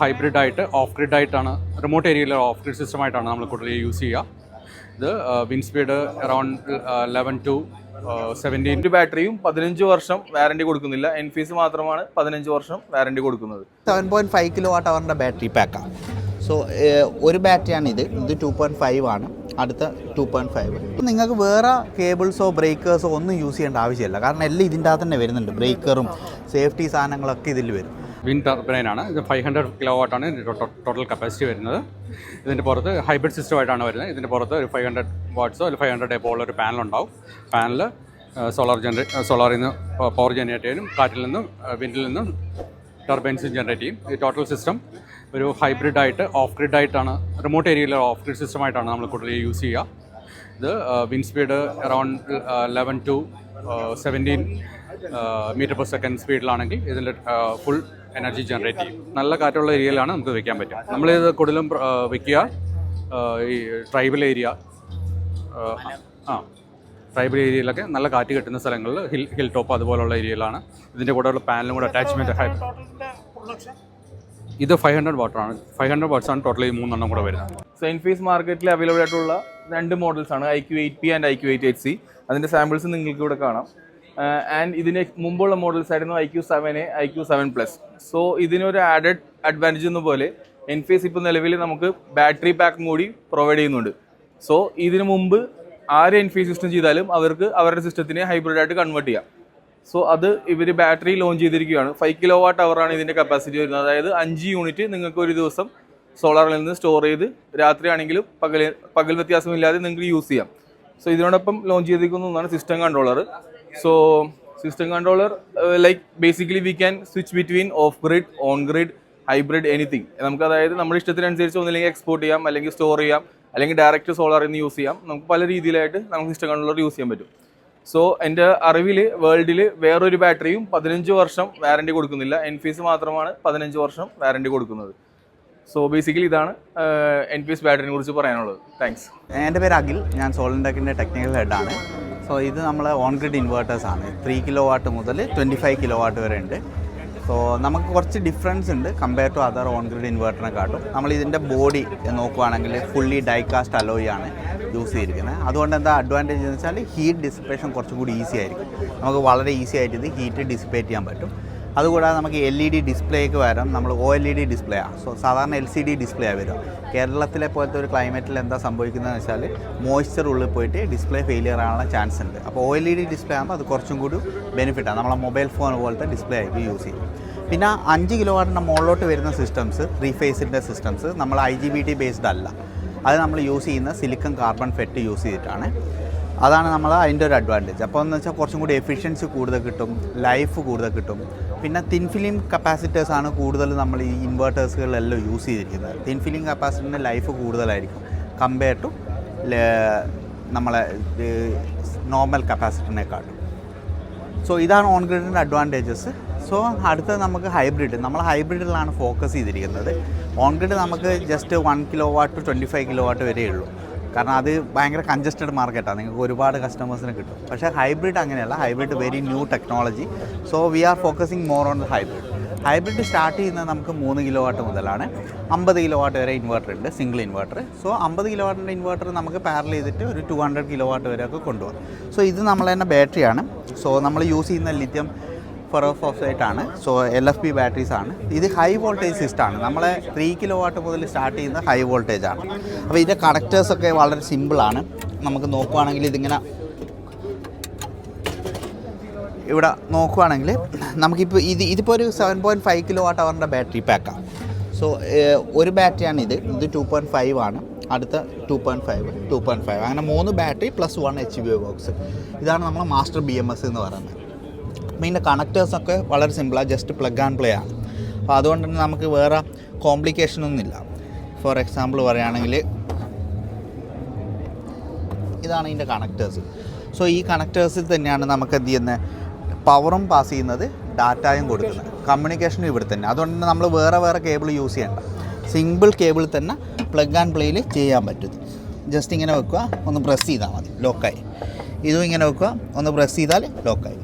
Hybrid ആയിട്ട് off grid ആയിട്ടാണ് remote ഏരിയയിലെ ഓഫ് ഗ്രിഡ് സിസ്റ്റം ആയിട്ടാണ് നമ്മൾ കൂടുതൽ യൂസ് ചെയ്യുക ഇത് wind speed around eleven to seventeen ഒരു ബാറ്ററിയും പതിനഞ്ച് വർഷം വാറണ്ടി കൊടുക്കുന്നില്ല. എൻഫീസ് മാത്രമാണ് പതിനഞ്ച് വർഷം വാറണ്ടി കൊടുക്കുന്നത്. Seven point five kilo watt അവറിന്റെ battery പാക്കാണ് സോ ഒരു ബാറ്ററിയാണ് ഇത് ഇത് ടു പോയിന്റ് ഫൈവ് ആണ്. അടുത്ത ടു പോയിന്റ് ഫൈവ് നിങ്ങൾക്ക് വേറെ കേബിൾസോ ബ്രേക്കേഴ്സോ ഒന്നും യൂസ് ചെയ്യേണ്ട ആവശ്യമില്ല. കാരണം എല്ലാം ഇതിന്റെ അകത്ത് തന്നെ വരുന്നുണ്ട്. ബ്രേക്കറും സേഫ്റ്റി സാധനങ്ങളൊക്കെ ഇതിൽ വരും. വിൻ ടർബൈനാണ് ഇത് ഫൈവ് ഹൺഡ്രഡ് കിലോ വാട്ടാണ് ടോട്ടൽ കപ്പാസിറ്റി വരുന്നത്. ഇതിന്റെ പുറത്ത് ഹൈബ്രിഡ് സിസ്റ്റമായിട്ടാണ് വരുന്നത്. ഇതിന്റെ പുറത്ത് ഒരു ഫൈവ് ഹൺഡ്രഡ് വാട്ട്സോ അല്ലെങ്കിൽ ഫൈവ് ഹൺഡ്രഡ് എപ്പോൾ ഉള്ള ഒരു പാനൽ സോളാർ ജനറേ സോളാറിൽ നിന്ന് പവർ ജനറേറ്റ് ചെയ്യും. കാറ്റിൽ നിന്നും വിൻഡിൽ നിന്നും ടർബൈൻസും ജനറേറ്റ് ചെയ്യും. ഈ ടോട്ടൽ സിസ്റ്റം ഒരു ഹൈബ്രിഡ് ആയിട്ട് ഓഫ് ഗ്രിഡ് ആയിട്ടാണ് റിമോട്ട് ഏരിയയിലെ ഓഫ് ഗ്രിഡ് സിസ്റ്റമായിട്ടാണ് നമ്മൾ കൂടുതൽ യൂസ് ചെയ്യുക. ഇത് wind speed around eleven to seventeen meter per second സ്പീഡിലാണെങ്കിൽ ഇതിൽ ഫുൾ എനർജി ജനറേറ്റ് ചെയ്യും നല്ല കാറ്റുള്ള ഏരിയയിലാണ് നമുക്ക് വെക്കാൻ പറ്റും നമ്മളിത് കൂടുതലും വെക്കുക. ഈ ട്രൈബൽ ഏരിയ ആ ട്രൈബൽ ഏരിയയിലൊക്കെ നല്ല കാറ്റ് കിട്ടുന്ന സ്ഥലങ്ങളിൽ ഹിൽ ഹിൽ ടോപ്പ് അതുപോലുള്ള ഏരിയയിലാണ്. ഇതിന്റെ കൂടെയുള്ള പാനലും കൂടെ അറ്റാച്ച്മെന്റ് ഹൈ ഇത് ഫൈവ് ഹൺഡ്രഡ് വാട്ടറാണ് ഫൈവ് ഹൺഡ്രഡ് വാട്ട്സാണ് ടോട്ടലി ഈ മൂന്നെണ്ണം കൂടെ വരുന്നത്. സെയിൻ ഫീസ് മാർക്കറ്റിൽ അവൈലബിൾ ആയിട്ടുള്ള രണ്ട് മോഡൽസ് ആണ്. I Q eight P and I Q eight eight C അതിന്റെ സാമ്പിൾസ് നിങ്ങൾക്ക് ഇവിടെ കാണാം. ആൻഡ് ഇതിന് മുമ്പുള്ള മോഡൽസ് ആയിരുന്നു I Q seven A I Q seven plus so ഇതിനൊരു ആഡഡ് അഡ്വാന്റേജ് എന്ന പോലെ എൻഫീസ് ഇപ്പോൾ നിലവിൽ നമുക്ക് ബാറ്ററി പാക്കും കൂടി പ്രൊവൈഡ് ചെയ്യുന്നുണ്ട്. സോ ഇതിന് മുമ്പ് ആര് എൻഫീസ് സിസ്റ്റം ചെയ്താലും അവർക്ക് അവരുടെ സിസ്റ്റത്തിനെ ഹൈബ്രിഡ് ആയിട്ട് കൺവേർട്ട് ചെയ്യാം. സോ അത് ഇവർ ബാറ്ററി ലോഞ്ച് ചെയ്തിരിക്കുകയാണ്. ഫൈവ് കിലോ വാട്ട് അവറാണ് ഇതിന്റെ കപ്പാസിറ്റി വരുന്നത്. അതായത് അഞ്ച് യൂണിറ്റ് നിങ്ങൾക്ക് ഒരു ദിവസം സോളാറിൽ നിന്ന് സ്റ്റോർ ചെയ്ത് രാത്രിയാണെങ്കിലും പകൽ പകൽ വ്യത്യാസമില്ലാതെ നിങ്ങൾക്ക് യൂസ് ചെയ്യാം. സോ ഇതിനോടൊപ്പം ലോഞ്ച് ചെയ്തിരിക്കുന്ന ഒന്നാണ് system controller so system controller like basically we can switch between off grid on grid hybrid anything നമുക്ക് അതായത് നമ്മുടെ ഇഷ്ടത്തിനനുസരിച്ച് ഒന്നില്ലെങ്കിൽ എക്സ്പോർട്ട് ചെയ്യാം അല്ലെങ്കിൽ സ്റ്റോർ ചെയ്യാം അല്ലെങ്കിൽ ഡയറക്റ്റ് സോളാറിൽ നിന്ന് യൂസ് ചെയ്യാം. നമുക്ക് പല രീതിയിലായിട്ട് നമുക്ക് സിസ്റ്റം കൺട്രോളർ യൂസ് ചെയ്യാൻ പറ്റും. സോ എന്റെ അറിവിൽ വേൾഡിൽ വേറൊരു ബാറ്ററിയും പതിനഞ്ച് വർഷം വാറണ്ടി കൊടുക്കുന്നില്ല. എൻ ഫീസ് മാത്രമാണ് പതിനഞ്ച് വർഷം വാറണ്ടി കൊടുക്കുന്നത്. സോ ബേസിക്കലി ഇതാണ് എൻ പി എസ് ബാറ്ററിനെ കുറിച്ച് പറയാനുള്ളത്. താങ്ക്സ് എന്റെ പേര് അഖിൽ. ഞാൻ സോളൻടെക്കിന്റെ ടെക്നിക്കൽ ഹെഡാണ് സോ ഇത് നമ്മൾ ഓൺ ഗ്രിഡ് ഇൻവേർട്ടേഴ്സ് ആണ്. ത്രീ കിലോ വാട്ട് മുതൽ ട്വന്റി ഫൈവ് കിലോ വാട്ട് വരെ ഉണ്ട്. സോ നമുക്ക് കുറച്ച് ഡിഫറൻസ് ഉണ്ട് compare to other on grid ഇൻവേർട്ടറിനെ കാട്ടും നമ്മൾ ഇതിന്റെ ബോഡി നോക്കുവാണെങ്കിൽ ഫുള്ളി ഡൈകാസ്റ്റ് അലോയി ആണ് യൂസ് ചെയ്തിരിക്കുന്നത്. അതുകൊണ്ട് എന്താ അഡ്വാന്റേജ് എന്ന് വെച്ചാൽ ഹീറ്റ് ഡിസിപ്പേഷൻ കുറച്ചും കൂടി ഈസി ആയിരിക്കും. നമുക്ക് വളരെ ഈസി ആയിട്ട് ഇത് ഹീറ്റ് ഡിസിപ്പേറ്റ് ചെയ്യാൻ പറ്റും. അതുകൂടാതെ നമുക്ക് എൽ ഇ ഡി ഡിസ്പ്ലേക്ക് വരാം നമ്മൾ O L E D display ആണ് സോ സാധാരണ എൽ സി ഡി ഡിസ്പ്ലേ ആണ് വരിക. കേരളത്തിലെ പോലത്തെ ഒരു ക്ലൈമറ്റിൽ എന്താ സംഭവിക്കുന്നതെന്ന് വെച്ചാൽ മോയ്സ്ചർ ഉള്ളിൽ പോയിട്ട് ഡിസ്പ്ലേ ഫെയിലിയർ ആകാനുള്ള ചാൻസ് ഉണ്ട്. അപ്പോൾ O L E D display ആകുമ്പോൾ അത് കുറച്ചും കൂടി ബെനിഫിറ്റാണ് നമ്മളെ മൊബൈൽ ഫോൺ പോലത്തെ ഡിസ്പ്ലേ ആയിരിക്കും യൂസ് ചെയ്യും പിന്നെ അഞ്ച് കിലോ വാട്ടിന്റെ മുകളിലോട്ട് വരുന്ന സിസ്റ്റംസ് റീഫേസിന്റെ സിസ്റ്റംസ് നമ്മൾ I G B T based അല്ല. അത് നമ്മൾ യൂസ് ചെയ്യുന്ന സിലിക്കൺ കാർബൺ ഫെറ്റ് യൂസ് ചെയ്തിട്ടാണ്. അതാണ് നമ്മൾ അതിന്റെ ഒരു അഡ്വാന്റേജ് അപ്പോൾ എന്ന് വെച്ചാൽ കുറച്ചും കൂടി എഫിഷ്യൻസി കൂടുതൽ കിട്ടും ലൈഫ് കൂടുതൽ കിട്ടും. പിന്നെ തിൻ ഫിലിം കപ്പാസിറ്റേഴ്സാണ് കൂടുതൽ നമ്മൾ ഈ ഇൻവേർട്ടേഴ്സുകളിലെല്ലാം യൂസ് ചെയ്തിരിക്കുന്നത്. തിൻ ഫിലിം കപ്പാസിറ്ററിന്റെ ലൈഫ് കൂടുതലായിരിക്കും. കമ്പയർ ടു നമ്മളെ നോർമൽ കപ്പാസിറ്ററിനെക്കാട്ടും സോ ഇതാണ് ഓൺ ഗ്രിഡിന്റെ അഡ്വാന്റേജസ് സോ അടുത്ത നമുക്ക് ഹൈബ്രിഡ് നമ്മൾ ഹൈബ്രിഡിലാണ് ഫോക്കസ് ചെയ്തിരിക്കുന്നത്. ഓൺ ഗ്രിഡ് നമുക്ക് just one kilo watt to twenty five kilo watt വരെയുള്ളൂ. കാരണം അത് ഭയങ്കര കൺജസ്റ്റഡ് മാർക്കറ്റാണ് നിങ്ങൾക്ക് ഒരുപാട് കസ്റ്റമേഴ്സിന് കിട്ടും. പക്ഷേ ഹൈബ്രിഡ് അങ്ങനെയല്ല. Hybrid very new technology so we are focusing more on hybrid hybrid start ചെയ്യുന്നത് നമുക്ക് മൂന്ന് കിലോ വാട്ട് മുതലാണ്. അമ്പത് കിലോ വാട്ട് വരെ ഇൻവെർട്ടർ ഉണ്ട്. സിംഗിൾ ഇൻവെർട്ടർ സോ അമ്പത് കിലോ വാട്ടിന്റെ ഇൻവെർട്ടർ നമുക്ക് പാരൽ ചെയ്തിട്ട് ഒരു ടു ഹൺഡ്രഡ് കിലോ വാട്ട് വരെയൊക്കെ കൊണ്ടുപോകാം. സോ ഇത് നമ്മൾ തന്നെ ബാറ്ററിയാണ് സോ നമ്മൾ യൂസ് ചെയ്യുന്ന ലിത്യം ഫെറോഫോസൈറ്റ് ആണ്. So L F P batteries ആണ്. ഇത് ഹൈ വോൾട്ടേജ് സിസ്റ്റം ആണ്. നമ്മളെ ത്രീ കിലോ വാട്ട് മുതൽ സ്റ്റാർട്ട് ചെയ്യുന്ന ഹൈ വോൾട്ടേജ് ആണ്. അപ്പോൾ ഇതിന്റെ കണക്റ്റേഴ്സൊക്കെ വളരെ സിമ്പിളാണ് നമുക്ക് നോക്കുവാണെങ്കിൽ ഇതിങ്ങനെ ഇവിടെ നോക്കുവാണെങ്കിൽ നമുക്കിപ്പോൾ ഇത് ഇതിപ്പോൾ ഒരു seven point five kilo watt അവറിന്റെ battery പാക്കാണ് സോ ഒരു ബാറ്ററിയാണ് ഇത്. ഇത് ടു പോയിന്റ് ഫൈവ് ആണ്. അടുത്ത two point five two point five അങ്ങനെ മൂന്ന് battery plus one H B box ഇതാണ് നമ്മൾ മാസ്റ്റർ ബി എം എസ് എന്ന് പറയുന്നത്. ഇതിന്റെ കണക്റ്റേഴ്സൊക്കെ വളരെ സിമ്പിളാണ് ജസ്റ്റ് പ്ലഗ് ആൻഡ് പ്ലേ ആണ്. അപ്പോൾ അതുകൊണ്ട് തന്നെ നമുക്ക് വേറെ കോംപ്ലിക്കേഷൻ ഒന്നുമില്ല ഫോർ എക്സാമ്പിൾ പറയുകയാണെങ്കിൽ ഇതാണ് ഇതിന്റെ കണക്റ്റേഴ്സ്. സോ ഈ കണക്റ്റേഴ്സിൽ തന്നെയാണ് നമുക്ക് എന്ത് ചെയ്യുന്നത്? പവറും പാസ് ചെയ്യുന്നത് ഡാറ്റയും കൊടുക്കുന്നത്. കമ്മ്യൂണിക്കേഷനും ഇവിടെ തന്നെ. അതുകൊണ്ട് തന്നെ നമ്മൾ വേറെ വേറെ കേബിൾ യൂസ് ചെയ്യേണ്ട. സിമ്പിൾ കേബിൾ തന്നെ പ്ലഗ് ആൻഡ് പ്ലേയിൽ ചെയ്യാൻ പറ്റും. ജസ്റ്റ് ഇങ്ങനെ വെക്കുക. ഒന്ന് പ്രസ് ചെയ്താൽ മതി. ലോക്കായി ഇതും ഇങ്ങനെ വെക്കുക. ഒന്ന് പ്രസ് ചെയ്താൽ ലോക്കായി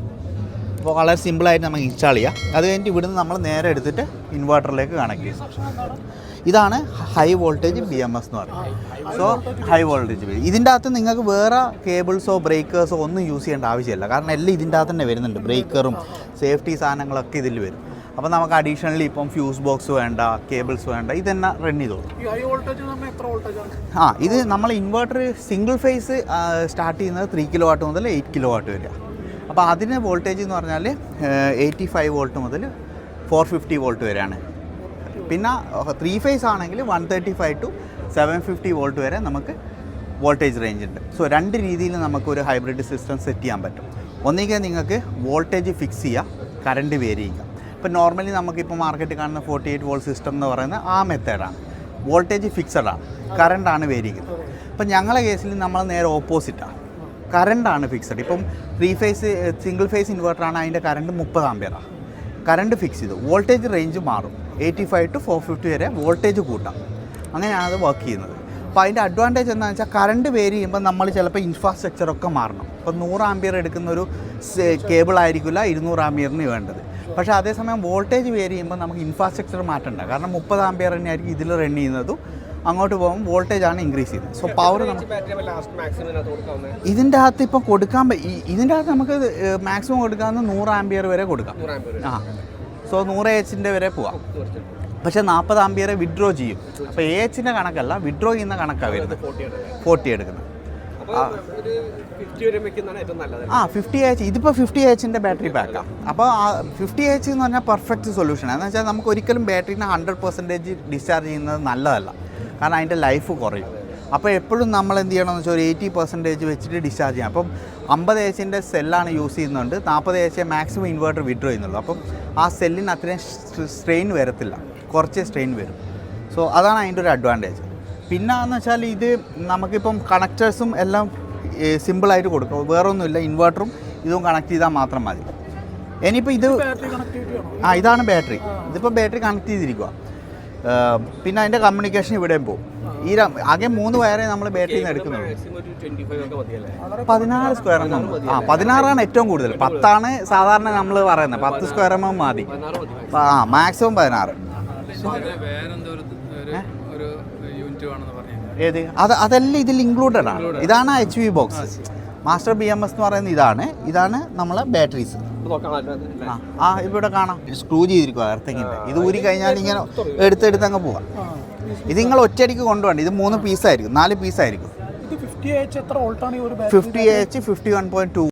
അപ്പോൾ വളരെ സിമ്പിളായിട്ട് നമുക്ക് ഇൻസ്റ്റാൾ ചെയ്യാം. അത് കഴിഞ്ഞിട്ട് ഇവിടുന്ന് നമ്മൾ നേരെ എടുത്തിട്ട് ഇൻവേർട്ടറിലേക്ക് കണക്ട് ചെയ്യും. ഇതാണ് high voltage B M S എന്ന് പറയുന്നത്. സോ ഹൈ വോൾട്ടേജ് ബി ഇതിന്റെ അകത്ത് നിങ്ങൾക്ക് വേറെ കേബിൾസോ ബ്രേക്കേഴ്സോ ഒന്നും യൂസ് ചെയ്യേണ്ട ആവശ്യമില്ല. കാരണം എല്ലാം ഇതിന്റെ അകത്ത് തന്നെ വരുന്നുണ്ട്. ബ്രേക്കറും സേഫ്റ്റി സാധനങ്ങളൊക്കെ ഇതിൽ വരും. അപ്പോൾ നമുക്ക് അഡീഷണലി ഇപ്പം ഫ്യൂസ് ബോക്സ് വേണ്ട കേബിൾസ് വേണ്ട ഇതന്നെ റൺ ചെയ്തോളൂ. ആ ഇത് നമ്മൾ ഇൻവേർട്ടർ സിംഗിൾ ഫേസ് സ്റ്റാർട്ട് ചെയ്യുന്നത് ത്രീ കിലോ വാട്ട് മുതൽ എയ്റ്റ് കിലോ വാട്ട് വരിക അപ്പോൾ അതിന് വോൾട്ടേജ് എന്ന് പറഞ്ഞാൽ എയ്റ്റി ഫൈവ് വോൾട്ട് മുതൽ ഫോർ ഫിഫ്റ്റി വോൾട്ട് വരെയാണ്. പിന്നെ ത്രീ ഫേസ് ആണെങ്കിൽ one thirty five to seven fifty volt വരെ നമുക്ക് വോൾട്ടേജ് റേഞ്ച് ഉണ്ട്. സോ രണ്ട് രീതിയിൽ നമുക്കൊരു ഹൈബ്രിഡ് സിസ്റ്റം സെറ്റ് ചെയ്യാൻ പറ്റും. ഒന്നുകിൽ നിങ്ങൾക്ക് വോൾട്ടേജ് ഫിക്സ് ചെയ്യുക കറണ്ട് വേരി ചെയ്യുക. ഇപ്പോൾ നോർമലി നമുക്കിപ്പോൾ മാർക്കറ്റിൽ കാണുന്ന ഫോർട്ടി എയ്റ്റ് വോൾട്ട് സിസ്റ്റം എന്ന് പറയുന്നത് ആ മെത്തേഡാണ് വോൾട്ടേജ് ഫിക്സഡാണ് കറണ്ടാണ് വേരിക്കുന്നത് അപ്പോൾ ഞങ്ങളുടെ കേസിൽ നമ്മൾ നേരെ ഓപ്പോസിറ്റാണ് കറണ്ടാണ് ഫിക്സഡ് ഇപ്പം ത്രീ ഫേസ് സിംഗിൾ ഫേസ് ഇൻവെർട്ടറാണ് അതിന്റെ കറണ്ട് മുപ്പത് ആമ്പിയറാണ് കറണ്ട് ഫിക്സ് ചെയ്തു. വോൾട്ടേജ് റേഞ്ച് മാറും. Eighty five to four fifty വരെ വോൾട്ടേജ് കൂട്ടാം. അങ്ങനെയാണ് അത് വർക്ക് ചെയ്യുന്നത്. അപ്പോൾ അതിന്റെ അഡ്വാന്റേജ് എന്താണെന്ന് വെച്ചാൽ കറണ്ട് വേരി ചെയ്യുമ്പോൾ നമ്മൾ ചിലപ്പോൾ ഇൻഫ്രാസ്ട്രക്ചറൊക്കെ മാറണം. ഇപ്പോൾ നൂറ് ആമ്പിയർ എടുക്കുന്ന ഒരു കേബിൾ ആയിരിക്കില്ല ഇരുന്നൂറ് ആമ്പിയറിന് വേണ്ടത്. പക്ഷേ അതേസമയം വോൾട്ടേജ് വേരി ചെയ്യുമ്പോൾ നമുക്ക് ഇൻഫ്രാസ്ട്രക്ചർ മാറ്റണ്ട. കാരണം മുപ്പത് ആമ്പിയർ തന്നെയായിരിക്കും ഇതിൽ റൺ ചെയ്യുന്നതും അങ്ങോട്ട് പോകുമ്പോൾ വോൾട്ടേജ് ആണ് ഇൻക്രീസ് ചെയ്യുന്നത്. സോ പവർ ഇതിന്റെ അകത്ത് ഇപ്പോൾ കൊടുക്കാൻ ഇതിന്റെ അകത്ത് നമുക്ക് മാക്സിമം കൊടുക്കാവുന്ന നൂറ് ആംബിയർ വരെ കൊടുക്കാം. ആ. സോ നൂറ് എച്ചിന്റെ വരെ പോവാം. പക്ഷേ നാൽപ്പത് ആംബിയറെ വിഡ്രോ ചെയ്യും. അപ്പോൾ എ എച്ചിന്റെ കണക്കല്ല വിഡ്രോ ചെയ്യുന്ന കണക്കാണ് വരുന്നത്. ഫോർട്ടി എടുക്കുന്നത്. ആ. ഫിഫ്റ്റി എച്ച് ഇതിപ്പോൾ ഫിഫ്റ്റി എച്ചിന്റെ ബാറ്ററി പാക്കാണ് അപ്പോൾ ആ ഫിഫ്റ്റി എച്ച് എന്ന് പറഞ്ഞാൽ പെർഫെക്റ്റ് സൊല്യൂഷനാണ് എന്ന് വെച്ചാൽ നമുക്ക് ഒരിക്കലും ബാറ്ററിനെ ഹൺഡ്രഡ് പെർസെന്റേജ് ഡിസ്ചാർജ് ചെയ്യുന്നത് നല്ലതല്ല. കാരണം അതിന്റെ ലൈഫ് കുറയും. അപ്പോൾ എപ്പോഴും നമ്മൾ എന്ത് ചെയ്യണമെന്ന് വെച്ചാൽ ഒരു എയ്റ്റി പെർസെന്റേജ് വെച്ചിട്ട് ഡിസ്ചാർജ് ചെയ്യാം അപ്പം അമ്പത് ഏച്ചിന്റെ സെല്ലാണ് യൂസ് ചെയ്യുന്നുണ്ട്. നാൽപ്പത് എച്ച് മാക്സിമം ഇൻവേർട്ടർ വിഡ്രോ ചെയ്യുന്നുള്ളൂ. അപ്പം ആ സെല്ലിന് അത്രയും സ്ട്രെയിൻ വരത്തില്ല. കുറച്ചേ സ്ട്രെയിൻ വരും. സോ അതാണ് അതിന്റെ ഒരു അഡ്വാന്റേജ്. പിന്നെ എന്ന് വെച്ചാൽ ഇത് നമുക്കിപ്പം കണക്റ്റേഴ്സും എല്ലാം സിമ്പിളായിട്ട് കൊടുക്കും. വേറൊന്നുമില്ല. ഇൻവേർട്ടറും ഇതും കണക്ട് ചെയ്താൽ മാത്രം മതി. ഇനിയിപ്പോൾ ഇത് ആ ഇതാണ് ബാറ്ററി. ഇതിപ്പോൾ ബാറ്ററി കണക്ട് ചെയ്തിരിക്കുക പിന്നെ അതിന്റെ കമ്മ്യൂണിക്കേഷൻ ഇവിടെയും പോകും ഈ ആകെ മൂന്ന് വയറേ നമ്മൾ ബാറ്ററിയിൽ നിന്ന് എടുക്കുന്നുള്ളൂ. പതിനാറ് സ്ക്വയർ എം എം ആ പതിനാറാണ് ഏറ്റവും കൂടുതൽ. പത്താണ് സാധാരണ നമ്മൾ പറയുന്നത് പത്ത് സ്ക്വയർ എം എം മതി ആ മാക്സിമം പതിനാറ്. ഏത്? അത് അതെല്ലാം ഇതിൽ ഇൻക്ലൂഡഡ് ആണ്. ഇതാണ് H V box master B M S എന്ന് പറയുന്നത് ഇതാണ്. ഇതാണ് നമ്മളെ ബാറ്ററീസ് ആ ആ ഇവിടെ കാണാം. സ്ക്രൂ ചെയ്തിരിക്കുക എർത്തിങ്ങിന്റെ ഇത് ഊരി കഴിഞ്ഞാൽ ഇങ്ങനെ എടുത്തെടുത്ത് അങ്ങ് പോവാം. ഇത് നിങ്ങൾ ഒറ്റയടിക്ക് കൊണ്ടുപോകണ്ട. ഇത് മൂന്ന് പീസായിരിക്കും നാല് പീസായിരിക്കും fifty H fifty one point two